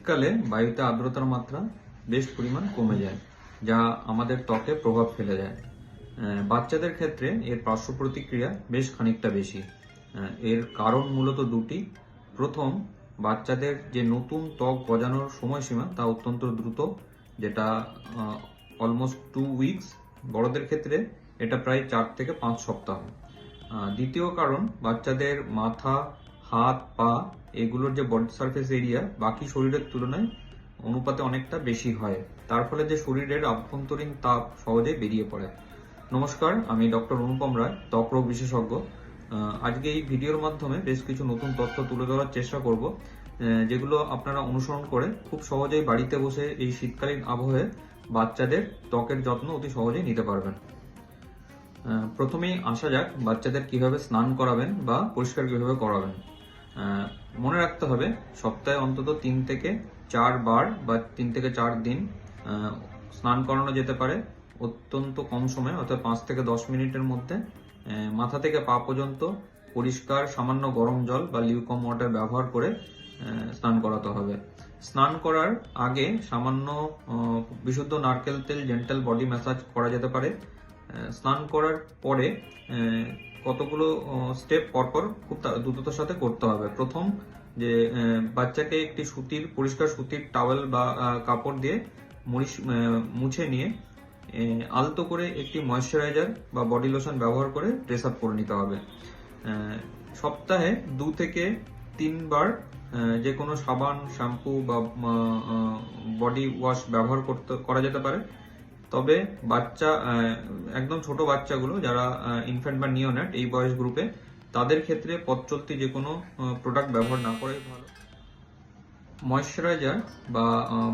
শীতকালে বায়ুতে আর্দ্রতার মাত্রা বেশ পরিমাণ কমে যায়, যা আমাদের ত্বকে প্রভাব ফেলে যায় বাচ্চাদের ক্ষেত্রে এর পার্শ্ব প্রতিক্রিয়া বেশ খানিকটা বেশি। এর কারণ মূলত দুটি। প্রথম, বাচ্চাদের যে নতুন ত্বক গজানোর সময়সীমা তা অত্যন্ত দ্রুত, যেটা অলমোস্ট টু উইকস বড়দের ক্ষেত্রে এটা প্রায় চার থেকে পাঁচ সপ্তাহ। দ্বিতীয় কারণ, বাচ্চাদের মাথা হাত, পা, এগুলোর যে বডি সারফেস এরিয়া বাকি শরীরের তুলনায় অনুপাতে অনেকটা বেশি হয়। তার ফলে যে শরীরের আভ্যন্তরীণ তাপ সহজে বেরিয়ে পড়ে। নমস্কার, আমি ডক্টর অনুপম রায়, ত্বক রোগ বিশেষজ্ঞ। আজকে এই ভিডিওর মাধ্যমে বেশ কিছু নতুন তথ্য তুলে ধরার চেষ্টা করব যেগুলো আপনারা অনুসরণ করে খুব সহজেই বাড়িতে বসে এই শীতকালীন আবহে বাচ্চাদের ত্বকের যত্ন অতি সহজেই নিতে পারবেন। প্রথমেই আসা যাক বাচ্চাদের কীভাবে স্নান করাবেন বা পরিষ্কার কীভাবে করাবেন। মনে রাখতে হবে, সপ্তাহে অন্তত তিন থেকে চার বার বা তিন থেকে চার দিন স্নান করানো যেতে পারে অত্যন্ত কম সময়, অর্থাৎ পাঁচ থেকে দশ মিনিটের মধ্যে। মাথা থেকে পা পর্যন্ত পরিষ্কার সামান্য গরম জল বা লিউকম ওয়াটার ব্যবহার করে স্নান করাতে হবে। স্নান করার আগে সামান্য বিশুদ্ধ নারকেল তেল, জেন্টাল বডি ম্যাসাজ করা যেতে পারে। স্নান করার পরে কতগুলো স্টেপ পরপর খুব দ্রুততার সাথে করতে হবে। প্রথম যে বাচ্চাকে একটি সুতির পরিষ্কার সুতির টাওয়েল বা কাপড় দিয়ে আহ, মুছে নিয়ে আলতো করে একটি ময়শ্চারাইজার বা বডি লোশন ব্যবহার করে ড্রেস আপ করে নিতে হবে। সপ্তাহে দু থেকে তিনবার যে কোনো সাবান শ্যাম্পু বা বডি ওয়াশ ব্যবহার করতে করা যেতে পারে। তবে বাচ্চা একদম ছোট বাচ্চাগুলো যারা ইনফ্যান্ট বা নিওনেট এই বয়স গ্রুপে তাদের ক্ষেত্রে পথ চলতি যে কোনো প্রোডাক্ট ব্যবহার না করাই ভালো। ময়শ্চারাইজার বা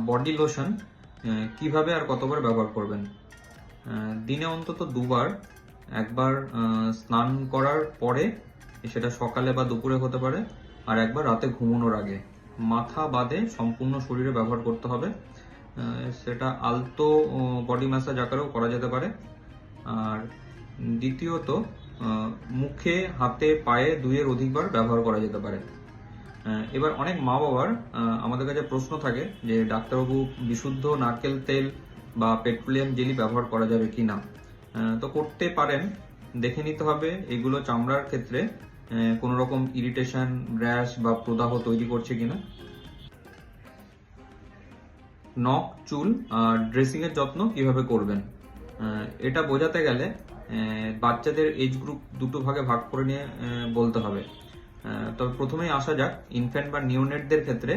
বডি লোশন কীভাবে আর কতবার ব্যবহার করবেন? দিনে অন্তত দুবার, একবার স্নান করার পরে, সেটা সকালে বা দুপুরে হতে পারে, আর একবার রাতে ঘুমানোর আগে। মাথা বাদে সম্পূর্ণ শরীরে ব্যবহার করতে হবে। সেটা আলতো বডি ম্যাসাজ আকারেও করা যেতে পারে। আর দ্বিতীয়ত মুখে, হাতে, পায়ে দুইয়ের অধিকবার ব্যবহার করা যেতে পারে। এবার অনেক মা বাবার আমাদের কাছে প্রশ্ন থাকে যে ডাক্তারবাবু বিশুদ্ধ নারকেল তেল বা পেট্রোলিয়াম জেলি ব্যবহার করা যাবে কি না তো করতে পারেন, দেখে নিতে হবে। এগুলো চামড়ার ক্ষেত্রে কোনো রকম ইরিটেশন র্যাশ বা প্রদাহ তৈরি করছে কিনা। নখ, চুল, আর ড্রেসিং এর যত্ন কীভাবে করবেন? এটা বোঝাতে গেলে বাচ্চাদের এজ গ্রুপ দুটো ভাগে ভাগ করে নিয়ে বলতে হবে। তবে প্রথমেই আসা যাক ইনফ্যান্ট বা নিউনেটদের ক্ষেত্রে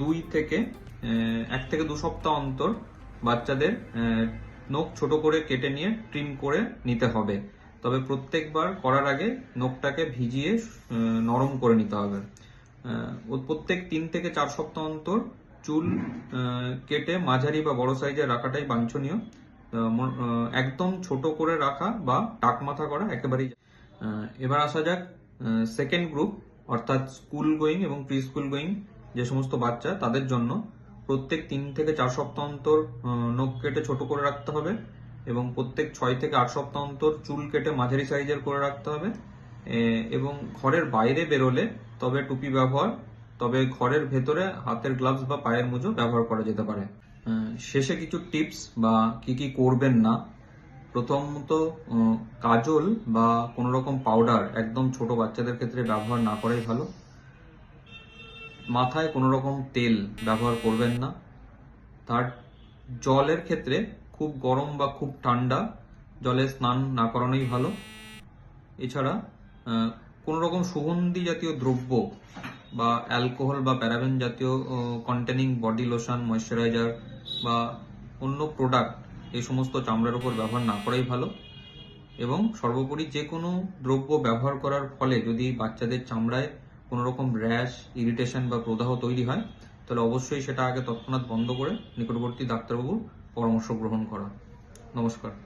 দুই থেকে এক থেকে দু সপ্তাহ অন্তর বাচ্চাদের নখ ছোট করে কেটে নিয়ে ট্রিম করে নিতে হবে। তবে প্রত্যেকবার করার আগে নখটাকে ভিজিয়ে নরম করে নিতে হবে। প্রত্যেক তিন থেকে চার সপ্তাহ অন্তর চুল কেটে মাঝারি বা বড় সাইজের রাখাটাই বাঞ্ছনীয়। একদম ছোট করে রাখা বা টাক মাথা করা একেবারেই এবার আসা যাক সেকেন্ড গ্রুপ অর্থাৎ স্কুল গোয়িং এবং প্রি স্কুল গোয়িং যে সমস্ত বাচ্চা, তাদের জন্য প্রত্যেক তিন থেকে চার সপ্তাহ অন্তর নখ কেটে ছোট করে রাখতে হবে এবং প্রত্যেক ছয় থেকে আট সপ্তাহ অন্তর চুল কেটে মাঝারি সাইজের করে রাখতে হবে। এবং ঘরের বাইরে বেরোলে তবে টুপি ব্যবহার তবে ঘরের ভেতরে হাতের গ্লাভস বা পায়ের মোজো ব্যবহার করা যেতে পারে। শেষে কিছু টিপস বা কি কি করবেন না? প্রথমত কাজল বা কোনো রকম পাউডার একদম ছোট বাচ্চাদের ক্ষেত্রে ব্যবহার না করাই ভালো। মাথায় কোনো রকম তেল ব্যবহার করবেন না। তার জলের ক্ষেত্রে খুব গরম বা খুব ঠান্ডা জলে স্নান না করানোই ভালো। এছাড়া কোনো রকম সুগন্ধি জাতীয় দ্রব্য বা অ্যালকোহল বা প্যারাবেন জাতীয় কন্টেনিং বডি লোশন ময়শ্চারাইজার বা অন্য প্রোডাক্ট এই সমস্ত চামড়ার উপর ব্যবহার না করাই ভালো। এবং সর্বোপরি যে কোনো দ্রব্য ব্যবহার করার ফলে যদি বাচ্চাদের চামড়ায় কোনো রকম র্যাশ ইরিটেশন বা প্রদাহ তৈরি হয়, তাহলে অবশ্যই সেটা আগে তৎক্ষণাৎ বন্ধ করে নিকটবর্তী ডাক্তারবাবুর পরামর্শ গ্রহণ করা। নমস্কার।